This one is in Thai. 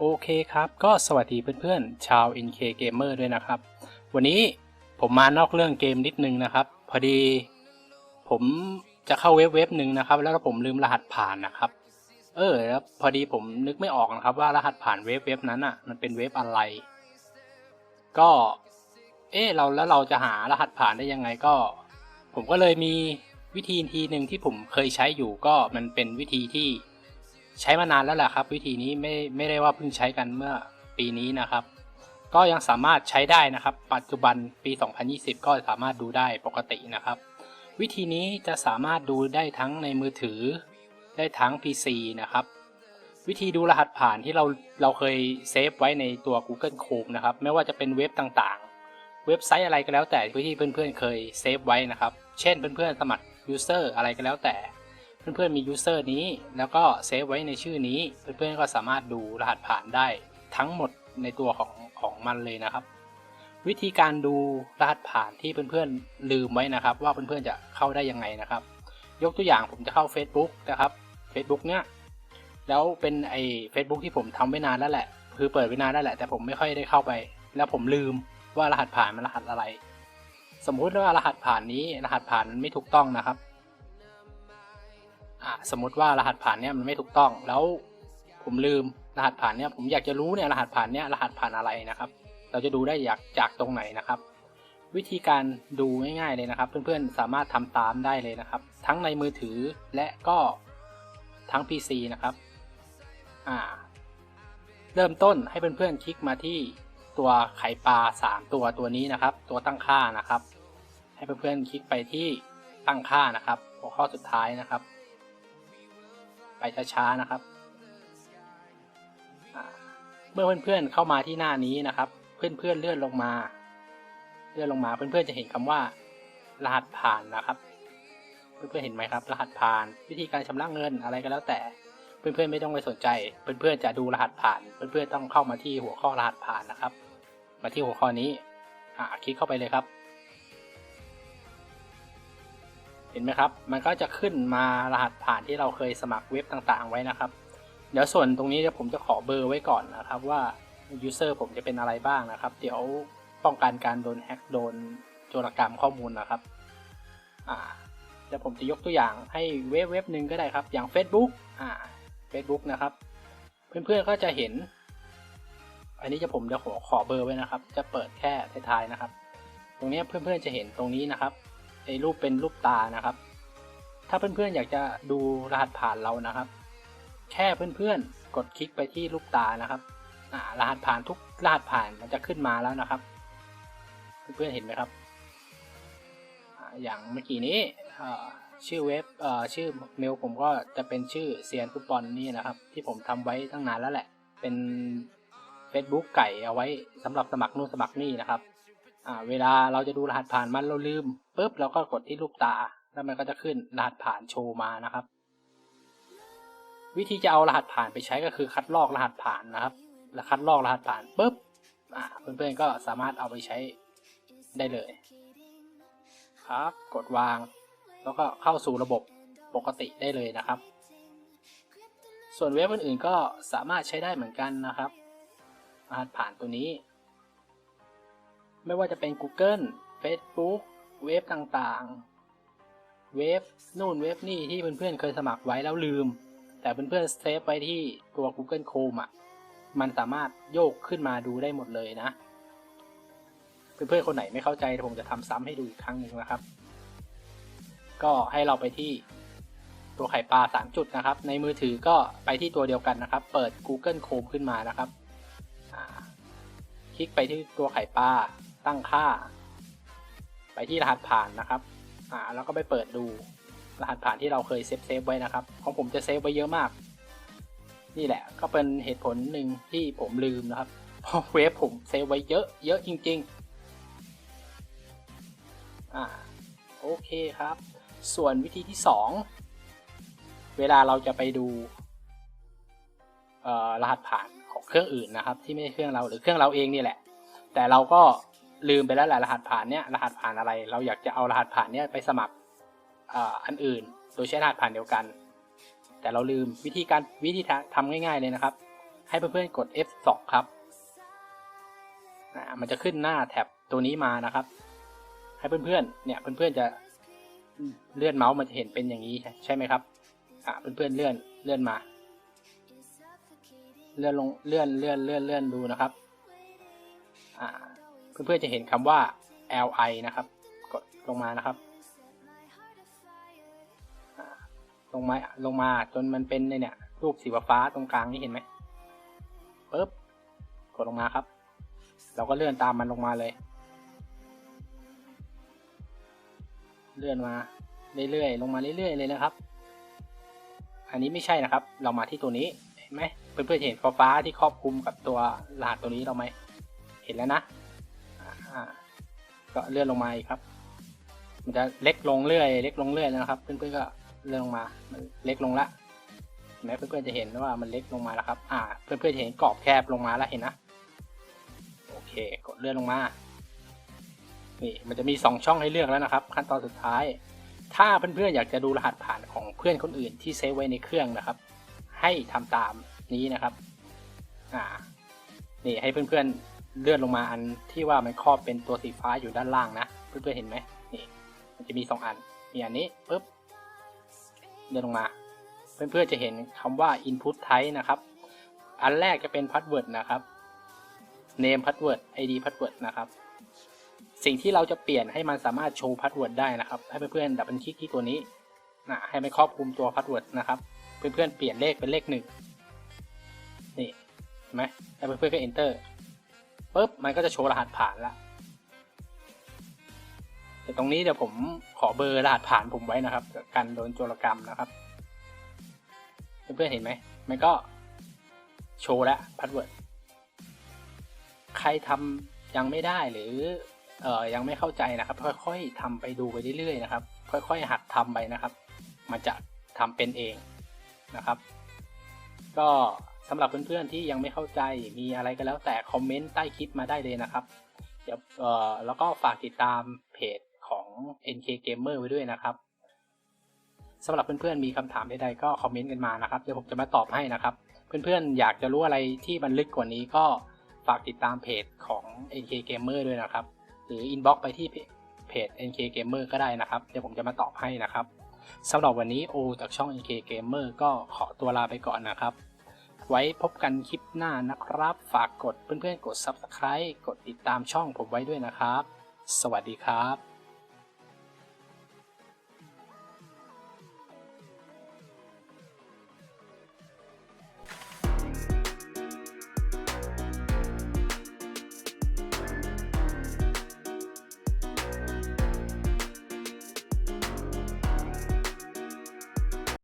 โอเคครับ ก็สวัสดีเพื่อนๆ ชาว NK Gamer ด้วยนะครับ วันนี้ผมมานอกเรื่องเกมนิดนึงนะครับ พอดีผมจะเข้าเว็บเว็บหนึ่งนะครับ แล้วก็ผมลืมรหัสผ่านนะครับ เออแล้วพอดีผมนึกไม่ออกนะครับ ว่ารหัสผ่านเว็บเว็บนั้นอะ มันเป็นเว็บอะไร ก็ เออเราแล้วเราจะหารหัสผ่านได้ยังไงก็ ผมก็เลยมีวิธีทีหนึ่งที่ผมเคยใช้อยู่ก็มันเป็นวิธีที่ ใช้มานานแล้วแหละครับ วิธีนี้ไม่ไม่ได้ว่าเพิ่งใช้กันเมื่อปีนี้นะครับ ก็ยังสามารถใช้ได้นะครับ ปัจจุบันปี 2020 ก็สามารถดูได้ปกตินะครับ วิธีนี้จะสามารถดูได้ทั้งในมือถือ ได้ทั้ง PC นะครับ วิธีดูรหัสผ่านที่เราเราเคยเซฟไว้ในตัว Google Chrome นะครับ ไม่ว่าจะเป็นเว็บต่างๆ เว็บไซต์อะไรก็แล้วแต่ที่เพื่อนๆเคยเซฟไว้นะครับ เช่นเพื่อนๆสมัคร User อะไรก็แล้วแต่ เพื่อนๆมี user นี้ แล้วก็เซฟไว้ในชื่อนี้ เพื่อนๆก็สามารถดูรหัสผ่านได้ทั้งหมดในตัวของของมันเลยนะครับ วิธีการดูรหัสผ่านที่เพื่อนๆลืมไว้นะครับ ว่าเพื่อนๆจะเข้าได้ยังไงนะครับ ยกตัวอย่างผมจะเข้า Facebook นะครับ Facebook เนี้ยแล้วเป็นไอ้ Facebook ที่ผมทำไว้นานแล้วแหละ คือเปิดไว้นานแล้วแหละ แต่ผมไม่ค่อยได้เข้าไป แล้วผมลืมว่ารหัสผ่านมันรหัสอะไร สมมุติว่ารหัสผ่านนี้รหัสผ่านมันไม่ถูกต้องนะครับ อะสมมติว่ารหัสผ่านเนี่ยมันไม่ถูกต้องแล้วผมลืมรหัสผ่านเนี่ยผมอยากจะรู้เนี่ยรหัสผ่านเนี่ยรหัสผ่านอะไรนะครับ เราจะดูได้จากจากตรงไหนนะครับ วิธีการดูง่ายๆเลยนะครับ เพื่อนๆสามารถทำตามได้เลยนะครับ ทั้งในมือถือและก็ทั้ง PC นะครับอ่าเริ่มต้นให้เพื่อนๆคลิกมาที่ตัวไข่ปลา 3 ตัวตัวนี้นะครับ ตัวตั้งค่านะครับ ให้เพื่อนๆคลิกไปที่ตั้งค่านะครับ หัวข้อสุดท้ายนะครับ ไปช้าๆนะครับ เมื่อเพื่อนๆเข้ามาที่หน้านี้นะครับ เพื่อนๆเลื่อนลงมา เลื่อนลงมาเพื่อนๆจะเห็นคำว่า รหัสผ่านนะครับ เพื่อนๆเห็นไหมครับ รหัสผ่าน วิธีการชำระเงินอะไรก็แล้วแต่ เพื่อนๆไม่ต้องไปสนใจ เพื่อนๆจะดูรหัสผ่าน เพื่อนๆต้องเข้ามาที่หัวข้อรหัสผ่านนะครับ มาที่หัวข้อนี้อ่าคลิกเข้าไปเลยครับ ห็นไหมครับ มันก็จะขึ้นมารหัสผ่านที่เราเคยสมัครเว็บต่างๆ ไว้นะครับ เดี๋ยวส่วนตรงนี้เดี๋ยวผมจะขอเบอร์ไว้ก่อนนะครับว่า user ผมจะเป็นอะไรบ้างนะครับ เดี๋ยวป้องกันการโดนแฮ็กโดนโจรกรรมข้อมูลนะครับอ่าเดี๋ยวผมจะยกตัวอย่างให้เว็บเว็บหนึ่งก็ได้ครับ อย่าง Facebook อ่า Facebook นะครับ เพื่อนๆก็จะเห็น อันนี้จะผมจะขอขอเบอร์ไว้นะครับ จะเปิดแค่ท้ายๆนะครับ ตรงนี้เพื่อนๆจะเห็นตรงนี้นะครับ ไอ้รูปเป็นรูปตานะครับ ถ้าเพื่อนๆอยากจะดูรหัสผ่านเรานะครับ แค่เพื่อนๆกดคลิกไปที่รูปตานะครับรหัสผ่านทุกรหัสผ่านมันจะขึ้นมาแล้วนะครับ เพื่อนๆเห็นไหมครับอย่างเมื่อกี้นี้ชื่อเว็บชื่อเมลผมก็จะเป็นชื่อเซียนฟุตบอลนี่นะครับ ที่ผมทำไว้ตั้งนานแล้วแหละ เป็น Facebook ไก่เอาไว้สำหรับสมัครนู่นสมัครนี่นะครับ เวลาเราจะดูรหัสผ่านมันเราลืมปุ๊บเราก็กดที่รูปตา แล้วมันก็จะขึ้นรหัสผ่านโชว์มานะครับ วิธีจะเอารหัสผ่านไปใช้ก็คือคัดลอกรหัสผ่านนะครับ แล้วคัดลอกรหัสผ่านปุ๊บเพื่อนๆก็สามารถเอาไปใช้ได้เลย ครับ กดวาง แล้วก็เข้าสู่ระบบปกติได้เลยนะครับ ส่วนเว็บอื่นๆก็สามารถใช้ได้เหมือนกันนะครับรหัสผ่านตัวนี้ ไม่ว่าจะเป็น Google Facebook เว็บต่างๆ เว็บนู่นเว็บนี่ที่เพื่อนๆเคยสมัครไว้แล้วลืม แต่เพื่อนๆเซฟไว้ที่ตัว Google Chrome อะ มันสามารถโยกขึ้นมาดูได้หมดเลยนะ เพื่อนๆคนไหนไม่เข้าใจผมจะทำซ้ำให้ดูอีกครั้งหนึ่งนะครับ ก็ให้เราไปที่ตัวไข่ปลาสามจุดนะครับ ในมือถือก็ไปที่ตัวเดียวกันนะครับ เปิด Google Chrome ขึ้นมานะครับ คลิกไปที่ตัวไข่ปลา ตั้งค่า ไปที่รหัสผ่านนะครับ อ่า แล้วก็ไปเปิดดู รหัสผ่านที่เราเคยเซฟเซฟไว้นะครับ ของผมจะเซฟไว้เยอะมาก นี่แหละ ก็เป็นเหตุผลหนึ่งที่ผมลืมนะครับ เพราะเวฟผมเซฟไว้เยอะ เยอะจริง ๆ อ่า โอเคครับ ส่วนวิธีที่สองเวลาเราจะไปดูเอ่อรหัสผ่านของเครื่องอื่นนะครับ ที่ไม่ใช่เครื่องเราหรือเครื่องเราเองนี่แหละ แต่เราก็ ลืมไปแล้วแหละรหัสผ่านเนี้ยรหัสผ่านอะไร เราอยากจะเอารหัสผ่านเนี้ยไปสมัครอันอื่น โดยใช้รหัสผ่านเดียวกัน แต่เราลืมวิธีการวิธีทำง่าย ๆเลยนะครับ ให้เพื่อนๆกด F2 ครับอ่ามันจะขึ้นหน้าแท็บตัวนี้มานะครับ ให้เพื่อนๆเนี่ยเพื่อนๆจะเลื่อนเมาส์มันจะเห็นเป็นอย่างนี้ใช่ไหมครับอ่าเพื่อนๆเลื่อนเลื่อนมา เลื่อนลงเลื่อนเลื่อนเลื่อนเลื่อนดูนะครับ อ่า เพื่อนๆจะเห็นคำว่า li นะครับ กดลงมานะครับ ลงมาลงมาจนมันเป็นเนี่ยรูปสีฟ้าตรงกลางนี่เห็นไหมปึ๊บกดลงมาครับ เราก็เลื่อนตามมันลงมาเลย เลื่อนมาเรื่อยๆลงมาเรื่อยๆเลยนะครับ อันนี้ไม่ใช่นะครับ เรามาที่ตัวนี้เห็นไหมเพื่อนๆเห็นฟ้าที่ครอบคลุมกับตัวรหัสตัวนี้เราไหมเห็นแล้วนะ อ่า ก็เลื่อนลงมาอีกครับ มันจะเล็กลงเรื่อย เล็กลงเรื่อยแล้วนะครับ เพื่อนๆก็เลื่อนลงมา มันเล็กลงละเห็นไหมเพื่อนๆจะเห็นว่ามันเล็กลงมาแล้วครับ อ่า เพื่อนๆจะเห็นกรอบแคบลงมาแล้วเห็นนะ โอเค กดเลื่อนลงมา นี่ มันจะมี 2 ช่องให้เลือกแล้วนะครับ ขั้นตอนสุดท้าย ถ้าเพื่อนๆอยากจะดูรหัสผ่านของเพื่อนคนอื่นที่เซฟไว้ในเครื่องนะครับ ให้ทำตามนี้นะครับ อ่า นี่ให้เพื่อนๆ เลื่อนลงมาอันที่ว่ามันครอบเป็นตัวสีฟ้าอยู่ด้านล่างนะเพื่อนๆเห็นไหมนี่มันจะมี 2 อันมีอันนี้ปุ๊บเลื่อนลงมา เพื่อนๆจะเห็นคำว่า input type นะครับ อันแรกจะเป็น password นะครับ name password id password นะครับสิ่งที่เราจะเปลี่ยนให้มันสามารถโชว์พาสเวิร์ดได้นะครับ ให้เพื่อนๆดับเบิลคลิกที่ตัวนี้นะให้มันครอบคลุมตัวพาสเวิร์ดนะครับเพื่อนๆเปลี่ยนเลขเป็นเลขหนึ่งนี่เห็นไหมแล้วเพื่อนๆก็ enter ปุ๊บมันก็จะโชว์รหัสผ่านละแต่ตรงนี้เดี๋ยวผมขอเบอร์รหัสผ่านผมไว้นะครับกันโดนโจรกรรมนะครับเพื่อนๆเห็นไหมมันก็โชว์แล้วพาสเวิร์ดใครทำยังไม่ได้หรือเอ่อยังไม่เข้าใจนะครับ ค่อยๆทำไปดูไปเรื่อยๆนะครับ ค่อยๆหัดทำไปนะครับ มันจะทำเป็นเองนะครับ ก็ สำหรับเพื่อนๆที่ยังไม่เข้าใจมีอะไรก็แล้วแต่คอมเมนต์ใต้คลิปมาได้เลยนะครับเดี๋ยวเอ่อแล้วก็ฝากติดตามเพจของ NK Gamer ไว้ด้วยนะครับสำหรับเพื่อนๆมีคำถามใดๆก็คอมเมนต์กันมานะครับเดี๋ยวผมจะมาตอบให้นะครับ เพื่อนๆอยากจะรู้อะไรที่มันลึกกว่านี้ก็ฝากติดตามเพจของ NK Gamer ด้วยนะครับ หรือ inbox ไปที่เพจ NK Gamer ก็ได้นะครับ เดี๋ยวผมจะมาตอบให้นะครับสำหรับวันนี้โอจากช่อง NK Gamer ก็ขอตัวลาไปก่อนนะครับ ไว้พบกันคลิปหน้านะครับ ฝากกดเพื่อนๆกด Subscribe กดติดตามช่องผมไว้ด้วยนะครับ สวัสดีครับ